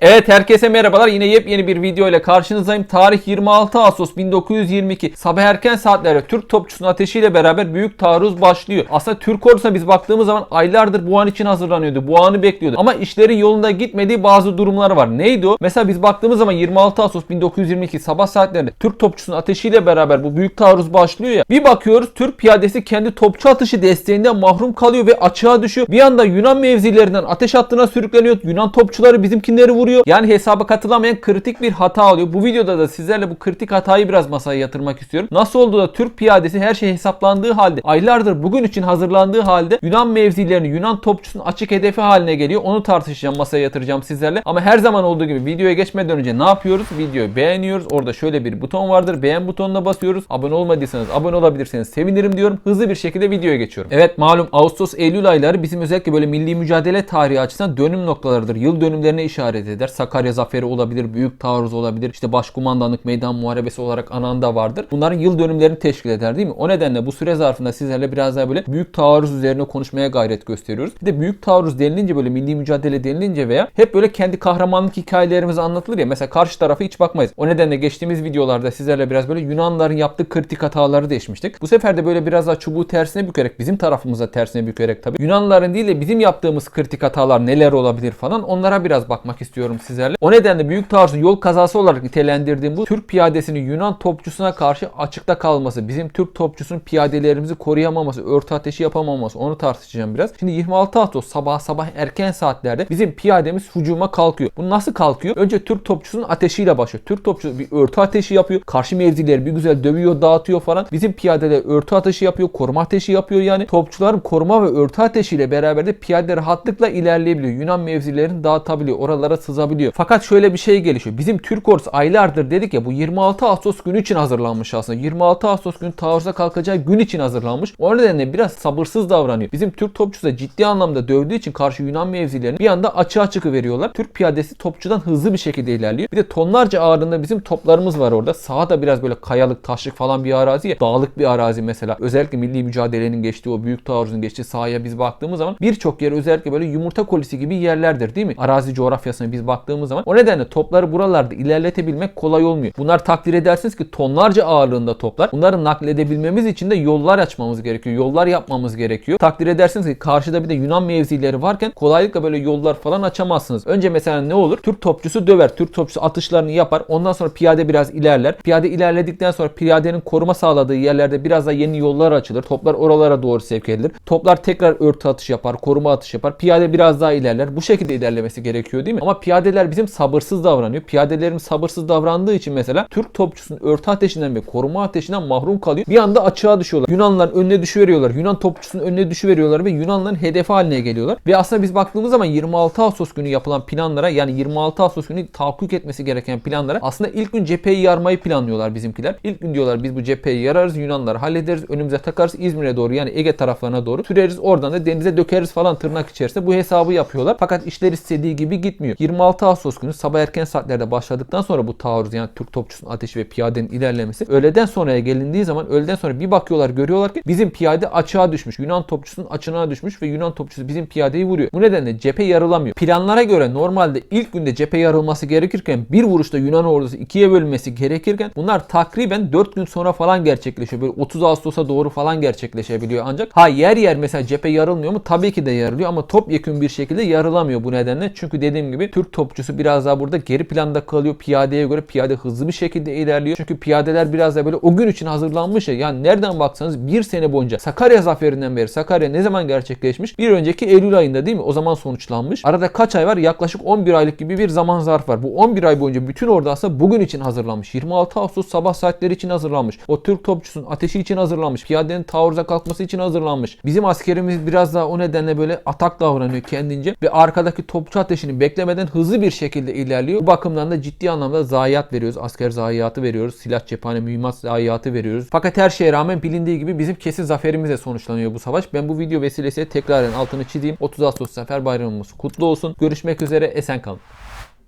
Evet herkese merhabalar. Yine yepyeni bir video ile karşınızdayım. Tarih 26 Ağustos 1922. Sabah erken saatlerde Türk topçusunun ateşiyle beraber büyük taarruz başlıyor. Aslında Türk ordusuna biz baktığımız zaman aylardır bu an için hazırlanıyordu. Bu anı bekliyordu. Ama işlerin yolunda gitmediği bazı durumlar var. Neydi o? Mesela biz baktığımız zaman 26 Ağustos 1922 sabah saatlerinde Türk topçusunun ateşiyle beraber bu büyük taarruz başlıyor ya. Bir bakıyoruz Türk piyadesi kendi topçu atışı desteğinden mahrum kalıyor ve açığa düşüyor. Bir anda Yunan mevzilerinden ateş hattına sürükleniyor. Yunan topçuları bizimkinleri vuruyor. Yani hesaba katılamayan kritik bir hata oluyor. Bu videoda da sizlerle bu kritik hatayı biraz masaya yatırmak istiyorum. Nasıl oldu da Türk piyadesi her şey hesaplandığı halde aylardır bugün için hazırlandığı halde Yunan mevzilerini Yunan topçusunun açık hedefi haline geliyor. Onu tartışacağım masaya yatıracağım sizlerle. Ama her zaman olduğu gibi videoya geçmeden önce ne yapıyoruz? Videoyu beğeniyoruz. Orada şöyle bir buton vardır. Beğen butonuna basıyoruz. Abone olmadıysanız abone olabilirseniz sevinirim diyorum. Hızlı bir şekilde videoya geçiyorum. Evet malum Ağustos Eylül ayları bizim özellikle böyle milli mücadele tarihi açısından dönüm noktalarıdır. Yıl dönümlerine işaret eder. Sakarya Zaferi olabilir, Büyük Taarruz olabilir. İşte Başkumandanlık Meydan Muharebesi olarak ananda vardır. Bunların yıl dönümlerini teşkil eder değil mi? O nedenle bu süre zarfında sizlerle biraz daha böyle Büyük Taarruz üzerine konuşmaya gayret gösteriyoruz. Bir de Büyük Taarruz denilince böyle milli mücadele denilince veya hep böyle kendi kahramanlık hikayelerimiz anlatılır ya. Mesela karşı tarafa hiç bakmayız. O nedenle geçtiğimiz videolarda sizlerle biraz böyle Yunanların yaptığı kritik hataları değişmiştik. Bu sefer de böyle biraz daha çubuğu tersine bükerek bizim tarafımıza tersine bükerek tabii Yunanların değil de bizim yaptığımız kritik hatalar neler olabilir falan onlara biraz bakmak istiyorum sizlerle. O nedenle büyük taarruzun yol kazası olarak nitelendirdiğim bu Türk piyadesinin Yunan topçusuna karşı açıkta kalması, bizim Türk topçusunun piyadelerimizi koruyamaması, örtü ateşi yapamaması onu tartışacağım biraz. Şimdi 26 Ağustos sabah sabah erken saatlerde bizim piyademiz hücuma kalkıyor. Bu nasıl kalkıyor? Önce Türk topçusunun ateşiyle başlıyor. Türk topçusu bir örtü ateşi yapıyor. Karşı mevzileri bir güzel dövüyor, dağıtıyor falan. Bizim piyadeler örtü ateşi yapıyor, koruma ateşi yapıyor yani. Topçuların koruma ve örtü ateşiyle beraber de piyade rahatlıkla ilerleyebiliyor. Yunan mevzilerini dağıtabiliyor. Oralara sızabiliyor. Fakat şöyle bir şey gelişiyor. Bizim Türk ordusu aylardır dedik ya bu 26 Ağustos günü için hazırlanmış aslında. 26 Ağustos günü taarruza kalkacağı gün için hazırlanmış. O nedenle biraz sabırsız davranıyor. Bizim Türk topçusu da ciddi anlamda dövdüğü için karşı Yunan mevzilerini bir anda açığa çıkıveriyorlar. Türk piyadesi topçudan hızlı bir şekilde ilerliyor. Bir de tonlarca ağırlığında bizim toplarımız var orada. Sağda biraz böyle kayalık, taşlık falan bir arazi ya. Dağlık bir arazi mesela. Özellikle milli mücadelenin geçtiği o büyük taarruzun geçtiği sahaya biz baktığımız zaman birçok yer özellikle böyle yumurta kolisi gibi yerlerdir değil mi? Arazi coğrafyasına biz baktığımız zaman. O nedenle topları buralarda ilerletebilmek kolay olmuyor. Bunlar takdir edersiniz ki tonlarca ağırlığında toplar. Bunları nakledebilmemiz için de yollar açmamız gerekiyor. Yollar yapmamız gerekiyor. Takdir edersiniz ki karşıda bir de Yunan mevzileri varken kolaylıkla böyle yollar falan açamazsınız. Önce mesela ne olur? Türk topçusu döver. Türk topçusu atışlarını yapar. Ondan sonra piyade biraz ilerler. Piyade ilerledikten sonra piyadenin koruma sağladığı yerlerde biraz da yeni yollar açılır. Toplar oralara doğru sevk edilir. Toplar tekrar örtü atış yapar. Koruma atış yapar. Piyade biraz daha ilerler. Bu şekilde ilerlemesi gerekiyor değil mi? Ama piyadeler bizim sabırsız davranıyor. Piyadelerimiz sabırsız davrandığı için mesela Türk topçusunun örtü ateşinden ve koruma ateşinden mahrum kalıyor. Bir anda açığa düşüyorlar. Yunanlıların önüne düşüveriyorlar. Yunan topçusunun önüne düşüveriyorlar ve Yunanlıların hedefi haline geliyorlar. Ve aslında biz baktığımız zaman 26 Ağustos günü yapılan planlara yani 26 Ağustos günü tahakkuk etmesi gereken planlara aslında ilk gün cepheyi yarmayı planlıyorlar bizimkiler. İlk gün diyorlar biz bu cepheyi yararız, Yunanları hallederiz, önümüze takarız İzmir'e doğru yani Ege taraflarına doğru süreriz. Oradan da denize dökeriz falan tırnak içerisinde bu hesabı yapıyorlar. Fakat işler istediği gibi gitmiyor. 26 Ağustos günü sabah erken saatlerde başladıktan sonra bu taarruz yani Türk topçusunun ateşi ve piyadenin ilerlemesi öğleden sonraya gelindiği zaman öğleden sonra bir bakıyorlar görüyorlar ki bizim piyade açığa düşmüş. Yunan topçusunun açığına düşmüş ve Yunan topçusu bizim piyadeyi vuruyor. Bu nedenle cephe yarılamıyor. Planlara göre normalde ilk günde cephe yarılması gerekirken bir vuruşta Yunan ordusu ikiye bölünmesi gerekirken bunlar takriben 4 gün sonra falan gerçekleşiyor. Böyle 30 Ağustos'a doğru falan gerçekleşebiliyor ancak. Ha yer yer mesela cephe yarılmıyor mu? Tabii ki de yarılıyor ama topyekun bir şekilde yarılamıyor bu nedenle. Çünkü dediğim gibi Türk topçusu biraz daha burada geri planda kalıyor. Piyadeye göre piyade hızlı bir şekilde ilerliyor. Çünkü piyadeler biraz da böyle o gün için hazırlanmış ya. Yani nereden baksanız bir sene boyunca Sakarya zaferinden beri Sakarya ne zaman gerçekleşmiş? Bir önceki Eylül ayında değil mi? O zaman sonuçlanmış. Arada kaç ay var? Yaklaşık 11 aylık gibi bir zaman zarf var. Bu 11 ay boyunca bütün ordu aslında bugün için hazırlanmış. 26 Ağustos sabah saatleri için hazırlanmış. O Türk topçusunun ateşi için hazırlanmış. Piyadenin taarruza kalkması için hazırlanmış. Bizim askerimiz biraz daha o nedenle böyle atak davranıyor kendince ve arkadaki topçu ateşini beklemeden hızlı bir şekilde ilerliyor. Bu bakımdan da ciddi anlamda zayiat veriyoruz. Asker zayiatı veriyoruz. Silah cephane mühimmat zayiatı veriyoruz. Fakat her şeye rağmen bilindiği gibi bizim kesin zaferimizle sonuçlanıyor bu savaş. Ben bu video vesilesiyle tekraren altını çizeyim. 30 Ağustos Zafer Bayramımız kutlu olsun. Görüşmek üzere. Esen kalın.